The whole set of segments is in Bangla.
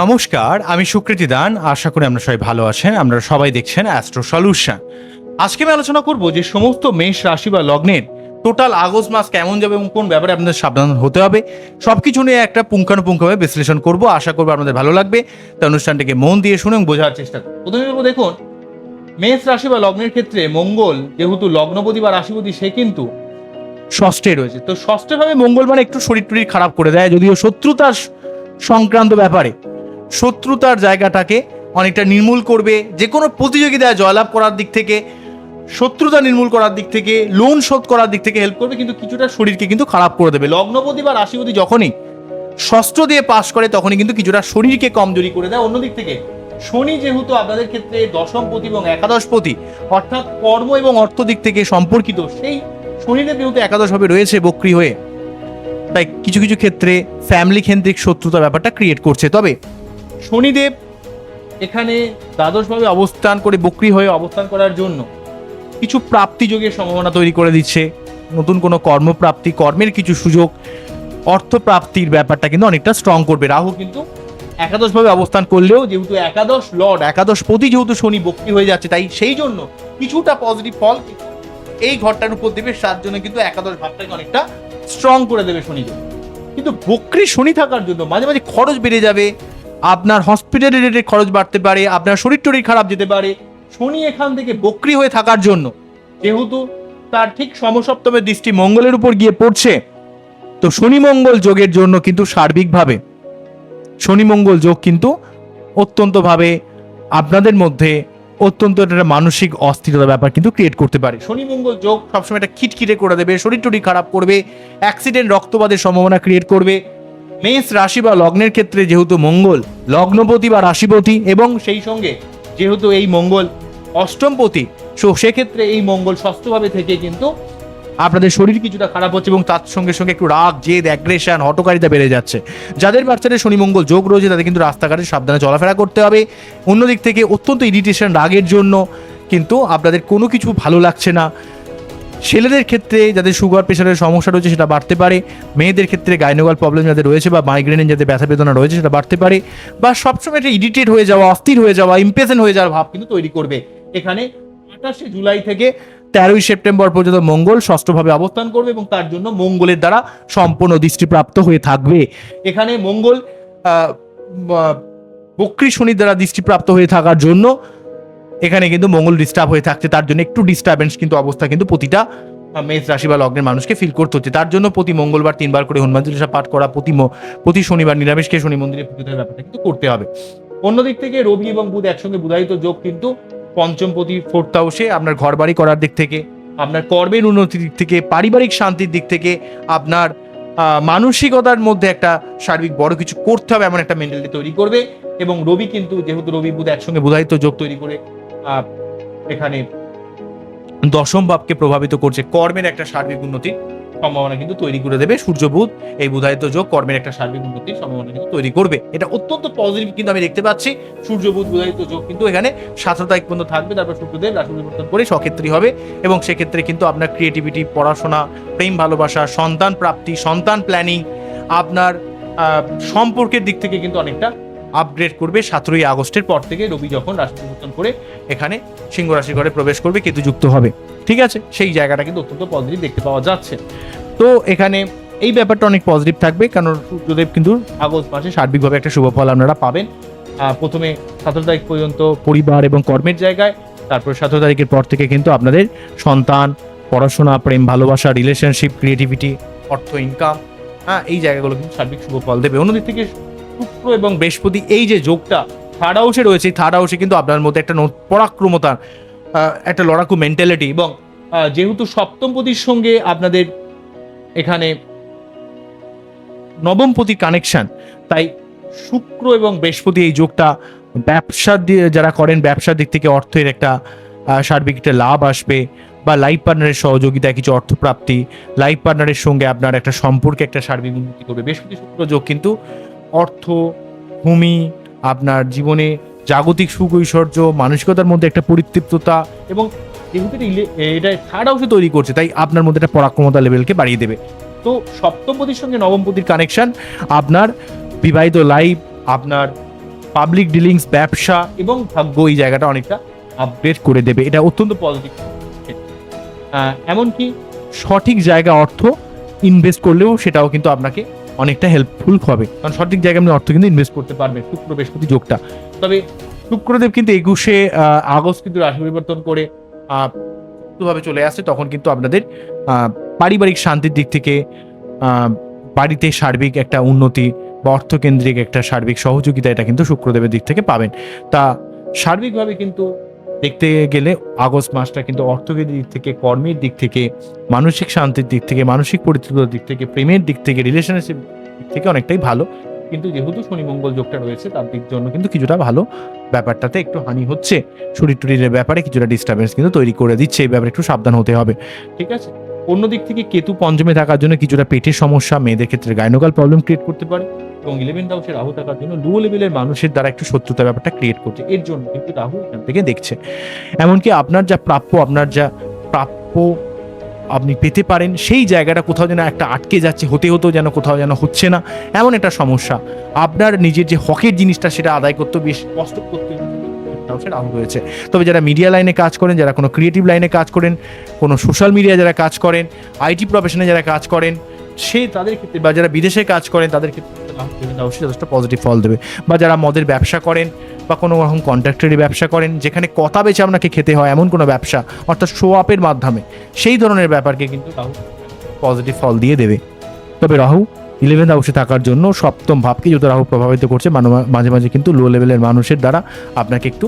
নমস্কার, আমি সুকৃতি দান। আশা করি আপনারা সবাই ভালো আছেন। আমরা সবাই দেখছেন অ্যাস্ট্রো সলিউশন আজকে আমি আলোচনা করব যে সমস্ত মেষ রাশি বা লগ্নের টোটাল আগস্ট মাস কেমন যাবে এবং কোন ব্যাপারে আপনাদের সাবধান হতে হবে সব কিছু নিয়ে একটা পুঙ্খানুপুঙ্খভাবে বিশ্লেষণ করব। আশা করব আপনাদের ভালো লাগবে। তাই অনুষ্ঠানটিকে মন দিয়ে শুনে এবং বোঝার চেষ্টা করুন প্রথমে বলব, দেখুন, মেষ রাশি বা লগ্নের ক্ষেত্রে মঙ্গল, যেহেতু লগ্নপতি বা রাশিপতি, সে কিন্তু ষষ্ঠে রয়েছে। তো ষষ্ঠে ভাবে মঙ্গল মানে একটু শরীর টরীর খারাপ করে দেয়, যদিও শত্রুতার সংক্রান্ত ব্যাপারে। শত্রুতার জায়গাটাকে অনেকটা নির্মূল করবে, যে কোনো প্রতিযোগিতায় জয়লাভ করার দিক থেকে, শত্রুতা নির্মূল করার দিক থেকে, লোন শোধ করার দিক থেকে হেল্প করবে, কিন্তু কিছুটা শরীরকে কিন্তু খারাপ করে দেবে। লগ্নপতি বা রাশিপতি যখনই ষষ্ঠ দিয়ে পাশ করে, তখনই কিন্তু কিছুটা শরীরকে কমজোরি করে দেয়। অন্যদিক থেকে শনি যেহেতু আপনাদের ক্ষেত্রে দশমপতি এবং একাদশপতি অর্থাৎ কর্ম এবং অর্থ দিক থেকে সম্পর্কিত, সেই শনিদেব যেহেতু একাদশ একাদশভাবে রয়েছে বক্রি হয়ে, তাই কিছু কিছু ক্ষেত্রে ফ্যামিলি কেন্দ্রিক শত্রুতা ব্যাপারটা ক্রিয়েট করছে। তবে শনিদেব এখানে দ্বাদশভাবে অবস্থান করে বক্রি হয়ে অবস্থান করার জন্য কিছু প্রাপ্তি যোগের সম্ভাবনা তৈরি করে দিচ্ছে। নতুন কোনো কর্মপ্রাপ্তি, কর্মের কিছু সুযোগ, অর্থপ্রাপ্তির ব্যাপারটা কিন্তু অনেকটা স্ট্রং করবে। রাহু কিন্তু একাদশভাবে অবস্থান করলেও যেহেতু একাদশ লর্ড, একাদশ পতি যেহেতু শনি বক্রি হয়ে যাচ্ছে, তাই সেই জন্য কিছুটা পজিটিভ ফল এই ঘরটার উপর দেবে, সাত জন্য কিন্তু একাদশ ভাবটাকে অনেকটা স্ট্রং করে দেবে শনিদেব। কিন্তু বক্রি শনি থাকার জন্য মাঝে মাঝে খরচ বেড়ে যাবে আপনার হসপিটাল রিলেটেড খরচ বাড়তে পারে, আপনার শরীর টরীর খারাপ যেতে পারে। শনি এখান থেকে বক্রি হয়ে থাকার জন্য, যেহেতু তার ঠিক সমসপ্তমের দৃষ্টি মঙ্গলের উপর গিয়ে পড়ছে, তো শনি মঙ্গল যোগের জন্য কিন্তু সার্বিকভাবে, শনি মঙ্গল যোগ কিন্তু অত্যন্তভাবে আপনাদের মধ্যে অত্যন্ত একটা মানসিক অস্থিরতা ব্যাপার কিন্তু ক্রিয়েট করতে পারে। শনি মঙ্গল যোগ সবসময় একটা খিটখিটে করে দেবে, শরীর টরীর খারাপ করবে অ্যাক্সিডেন্ট রক্তপাতের সম্ভাবনা ক্রিয়েট করবে মেষ রাশি বা লগ্নের ক্ষেত্রে যেহেতু মঙ্গল, লগ্নপতি বা রাশিপতি এবং সেই সঙ্গে যেহেতু এই মঙ্গল অষ্টমপতি, সো সেক্ষেত্রে এই মঙ্গল ষষ্ঠভাবে থেকে কিন্তু আপনাদের শরীর কিছুটা খারাপ হচ্ছে এবং তার সঙ্গে সঙ্গে একটু রাগ, জেদ অ্যাগ্রেশন হটকারিতা বেড়ে যাচ্ছে। যাদের বাচ্চাদের শনি মঙ্গল যোগ রয়েছে, তাদের কিন্তু রাস্তাঘাটে সাবধানে চলাফেরা করতে হবে। অন্যদিক থেকে অত্যন্ত ইরিটেশন রাগের জন্য কিন্তু আপনাদের কোনো কিছু ভালো লাগছে না। ছেলেদের ক্ষেত্রে যাদের সুগার প্রেশারের সমস্যা রয়েছে সেটা বাড়তে পারে, মেয়েদের ক্ষেত্রে গাইনোগাল প্রবলেম যাদের রয়েছে বা মাইগ্রেনের যাদের ব্যথা বেদনা রয়েছে সেটা বাড়তে পারে বা সবসময় একটা ইরিটেট হয়ে যাওয়া, অস্থির হয়ে যাওয়া ইম্পেশন হয়ে যাওয়ার ভাব কিন্তু তৈরি করবে। এখানে আঠাশে জুলাই থেকে তেরোই সেপ্টেম্বর পর্যন্ত মঙ্গল ষষ্ঠভাবে অবস্থান করবে এবং তার জন্য মঙ্গলের দ্বারা সম্পূর্ণ দৃষ্টিপ্রাপ্ত হয়ে থাকবে। এখানে মঙ্গল বক্রী শনির দ্বারা দৃষ্টিপ্রাপ্ত হয়ে থাকার জন্য এখানে কিন্তু মঙ্গল ডিস্টার্ব হয়ে থাকছে, তার জন্য একটু ডিস্টারবেন্স কিন্তু অবস্থা কিন্তু প্রতিটা মেষ রাশি বা লগ্নের মানুষকে ফিল করতে হচ্ছে। তার জন্য প্রতি মঙ্গলবার তিনবার করে হনুমান চল্লিশা পাঠ করা, প্রতি প্রতি শনিবার নিরামিষকে শনি মন্দিরে পুজো দেওয়ার ব্যাপারটা কিন্তু করতে হবে। অন্যদিক থেকে রবি এবং বুধ একসঙ্গে বুধায়িত যোগ কিন্তু পঞ্চমপতি ফোর্থ হাউসে আপনার ঘর বাড়ি করার দিক থেকে, আপনার কর্মের উন্নতির দিক থেকে, পারিবারিক শান্তির দিক থেকে আপনার মানসিকতার মধ্যে একটা সার্বিক বড় কিছু করতে হবে, এমন একটা মেন্টালিটি তৈরি করবে। এবং রবি কিন্তু, যেহেতু রবি, বুধ একসঙ্গে বুধায়িত যোগ তৈরি করে এখানে দশম ভাবকে প্রভাবিত করছে কর্মের একটা সার্বিক উন্নতি। সম্ভাবনা কিন্তু তৈরি করে দেবে সূর্য বুধ। এই বুধায়িত যোগ কর্মের একটা সার্বিক উন্নতির সম্ভাবনা কিন্তু তৈরি করবে। এটা অত্যন্ত পজিটিভ কিন্তু আমি দেখতে পাচ্ছি। সূর্য বুধ বুধায়িত যোগ কিন্তু এখানে সতেরো তারিখ পর্যন্ত থাকবে। তারপর সূর্যদেব রাশি পরিবর্তন করে সক্ষেত্রী হবে এবং সেক্ষেত্রে কিন্তু আপনার ক্রিয়েটিভিটি পড়াশোনা, প্রেম, ভালোবাসা, সন্তান প্রাপ্তি, সন্তান প্ল্যানিং আপনার সম্পর্কের দিক থেকে কিন্তু অনেকটা আপগ্রেড করবে সতেরোই আগস্টের পর থেকে রবি যখন রাশি পরিবর্তন করে এখানে সিংহ রাশি ঘরে প্রবেশ করবে, কেতু যুক্ত হবে। ঠিক আছে? সেই জায়গাটা কিন্তু অত্যন্ত পজিটিভ দেখতে পাওয়া যাচ্ছে। তো এখানে এই ব্যাপারটা অনেক পজিটিভ থাকবে, কারণ সূর্যদেব কিন্তু আগস্ট মাসে সার্বিকভাবে একটা শুভ ফল আপনারা পাবেন। প্রথমে সতেরো তারিখ পর্যন্ত পরিবার এবং কর্মের জায়গায়, তারপর সতেরো তারিখের পর থেকে কিন্তু আপনাদের সন্তান, পড়াশোনা, প্রেম, ভালোবাসা রিলেশনশিপ ক্রিয়েটিভিটি অর্থ ইনকাম হ্যাঁ এই জায়গাগুলো কিন্তু সার্বিক শুভ ফল দেবে। অন্যদিক থেকে শুক্র এবং বৃহস্পতি, এই যে যোগটা থার্ড হাউসে রয়েছে থার্ড হাউসে কিন্তু আপনার মধ্যে একটা ন- পরাক্রমতা একটা লড়াকু মেন্টালিটি এবং যেহেতু সপ্তমপতির সঙ্গে আপনাদের এখানে নবমপতির কানেকশন তাই শুক্র এবং বৃহস্পতি এই যোগটা ব্যবসা দিয়ে যারা করেন, ব্যবসার দিক থেকে অর্থের একটা সার্বিক একটা লাভ আসবে বা লাইফ পার্টনারের সহযোগিতায় কিছু অর্থপ্রাপ্তি লাইফ পার্টনারের সঙ্গে আপনার একটা সম্পর্কে একটা সার্বিক উন্নতি করবে বৃহস্পতি, শুক্র যোগ কিন্তু অর্থ, ভূমি, আপনার জীবনে জাগতিক সুখ ঐশ্বর্য, মানসিকতার মধ্যে একটা পরিতৃপ্ততা এবং যেহেতু এটা থার্ড হাউসে তৈরি করছে, তাই আপনার মধ্যে একটা পরাক্রমতা লেভেলকে বাড়িয়ে দেবে। তো সপ্তমপতির সঙ্গে নবমপতির কানেকশন আপনার বিবাহিত লাইফ আপনার পাবলিক ডিলিংস ব্যবসা এবং ভাগ্য এই জায়গাটা অনেকটা আপডেট করে দেবে। এটা অত্যন্ত পজিটিভ এমনকি সঠিক জায়গা অর্থ ইনভেস্ট করলেও সেটাও কিন্তু আপনাকে অনেকটা হেল্পফুল হবে। কারণ সঠিক জায়গায় আপনি অর্থ কিন্তু ইনভেস্ট করতে পারবেন, শুক্র বৃহস্পতি যোগটা। তবে শুক্রদেব কিন্তু একুশে আগস্ট কিন্তু রাশি পরিবর্তন করে ভাবে চলে আসছে। তখন কিন্তু আপনাদের পারিবারিক শান্তির দিক থেকে বাড়িতে সার্বিক একটা উন্নতি বা অর্থকেন্দ্রিক একটা সার্বিক সহযোগিতা এটা কিন্তু শুক্রদেবের দিক থেকে পাবেন। তা সার্বিকভাবে কিন্তু দেখতে গেলে আগস্ট মাসটা কিন্তু অর্থকেন্দ্রিক দিক থেকে, কর্মের দিক থেকে, মানসিক শান্তির দিক থেকে, মানসিক পরিতৃপ্তির দিক থেকে, প্রেমের দিক থেকে রিলেশনশিপ দিক থেকে অনেকটাই ভালো। কিন্তু যেহেতু শনি মঙ্গল যোগটা রয়েছে, তার দিক জন্য কিন্তু কিছুটা ভালো। ব্যাপারটাতে একটু হানি হচ্ছে। শরীর টরিরের ব্যাপারে কিছুটা ডিস্টারবেন্স কিন্তু তৈরি করে দিচ্ছে। এই ব্যাপারে একটু সাবধান হতে হবে। ঠিক আছে? অন্য দিক থেকে কেতু পঞ্চমে থাকার জন্য কিছুটা পেটের সমস্যা, মেয়েদের ক্ষেত্রে গাইনোকাল প্রবলেম ক্রিয়েট করতে পারে। এবং ইলেভেন্থ হাউসে রাহু থাকার জন্য লো লেভেলের মানুষের দ্বারা একটু শত্রুতা ব্যাপারটা ক্রিয়েট করছে। এর জন্য কিন্তু রাহু এখান থেকে দেখছে। এমনকি আপনার যা প্রাপ্য, আপনার যা প্রাপ্য আপনি পেতে পারেন, সেই জায়গাটা কোথাও যেন একটা আটকে যাচ্ছে, হতে হতেও যেন কোথাও যেন হচ্ছে না, এমন একটা সমস্যা। আপনার নিজের যে হকের জিনিসটা সেটা আদায় করতে বেশ কষ্ট করতে তবে যারা মিডিয়া লাইনে কাজ করেন, যারা কোনো ক্রিয়েটিভ লাইনে কাজ করেন, কোনো সোশ্যাল মিডিয়া যারা কাজ করেন আইটি প্রফেশনে যারা কাজ করেন, সে তাদের ক্ষেত্রে বা যারা বিদেশে কাজ করেন, তাদের ক্ষেত্রে অবশ্যই যথেষ্ট পজিটিভ ফল দেবে। বা যারা মদের ব্যবসা করেন বা কোনো রকম কন্ট্রাক্টরি ব্যবসা করেন, যেখানে কথা বেচে আপনাকে খেতে হয় এমন কোনো ব্যবসা, অর্থাৎ শো আপের মাধ্যমে, সেই ধরনের ব্যাপারকে কিন্তু রাহু পজিটিভ ফল দিয়ে দেবে। তবে রাহু ইলেভেন্থ হাউসে থাকার জন্য সপ্তম ভাবকে যেহেতু রাহু প্রভাবিত করছে মাঝে মাঝে কিন্তু লো লেভেলের মানুষের দ্বারা আপনাকে একটু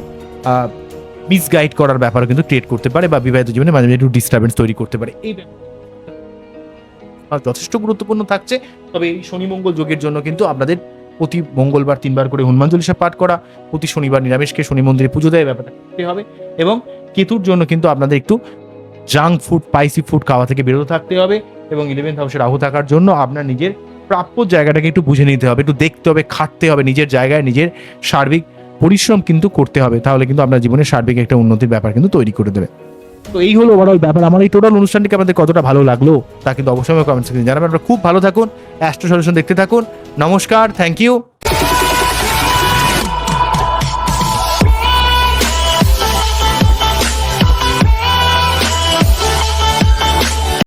মিসগাইড করার ব্যাপার কিন্তু ক্রিয়েট করতে পারে বা বিবাহিত জীবনে মাঝে মাঝে একটু ডিস্টারবেন্স তৈরি করতে পারে। এই ব্যাপারটা যথেষ্ট গুরুত্বপূর্ণ থাকছে। তবে এই শনি মঙ্গল যোগের জন্য কিন্তু আপনাদের প্রতি মঙ্গলবার তিনবার করে হনুমান চল্লিশা পাঠ করা, প্রতি শনিবার নিরামিষকে শনি মন্দিরে পুজো দেয় ব্যাপারটা করতে হবে। এবং কেতুর জন্য কিন্তু আপনাদের একটু জাঙ্ক ফুড স্পাইসি ফুড খাওয়া থেকে বিরত থাকতে হবে এবং ইলেভেন্থ হাউসে রাহু থাকার জন্য আপনার নিজের প্রাপ্য জায়গাটাকে একটু বুঝে নিতে হবে, একটু দেখতে হবে, খাটতে হবে, নিজের জায়গায় নিজের সার্বিক পরিশ্রম কিন্তু করতে হবে। তাহলে কিন্তু আপনার জীবনে সার্বিক একটা উন্নতির ব্যাপার কিন্তু তৈরি করে দেবে। তো এই হলো ওভারঅল ব্যাপার। আমার এই টোটাল অনুষ্ঠানটিকে আমাদের কতটা ভালো লাগল, তা কিন্তু অবশ্যই কমেন্ট সেকশনে জানাবেন। আপনারা খুব ভালো থাকুন অ্যাস্ট্রো সলিউশন দেখতে থাকুন। নমস্কার থ্যাংক ইউ